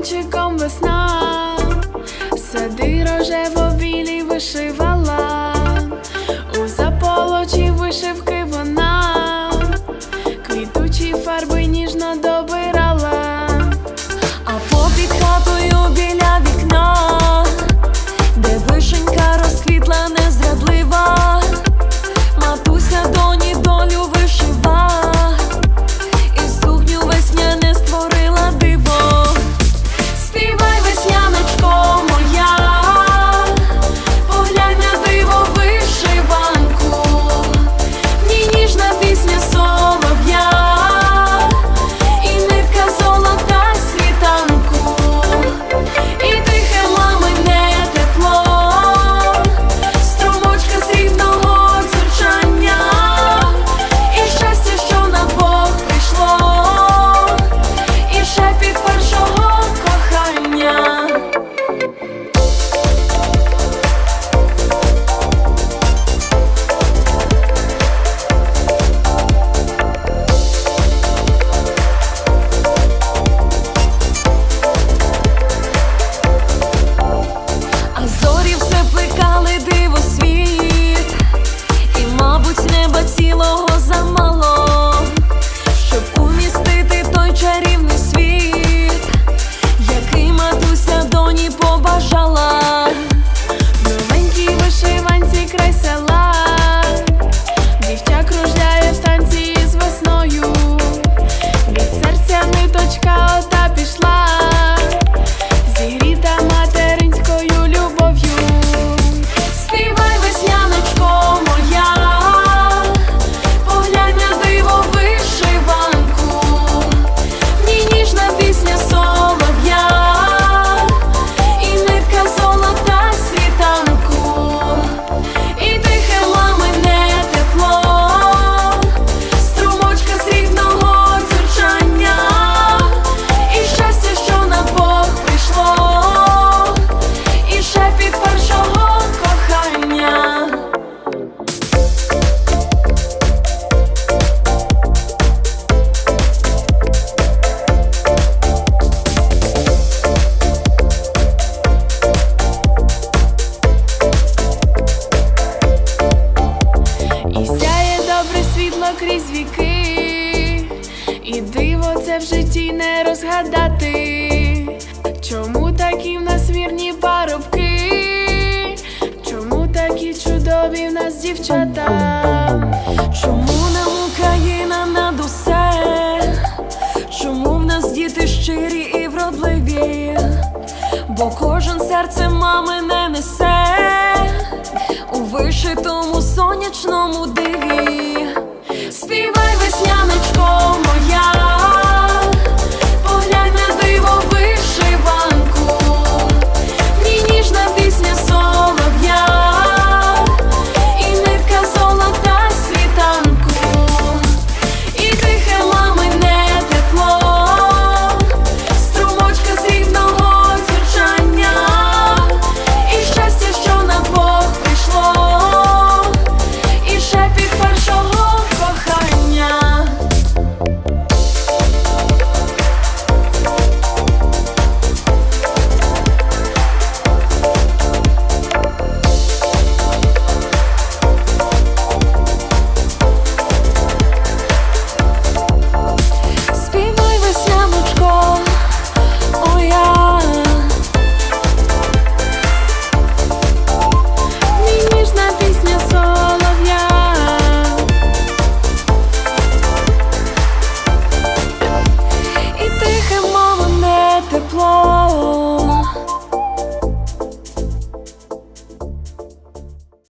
кінчиком весна, сади рожево білі вишив. Крізь віки, і диво це в житті не розгадати. Чому такі в нас вірні парубки? Чому такі чудові в нас дівчата? Чому нам Україна над усе? Чому в нас діти щирі і вродливі? Бо кожен серце мами не несе у вишитому сонячному диві.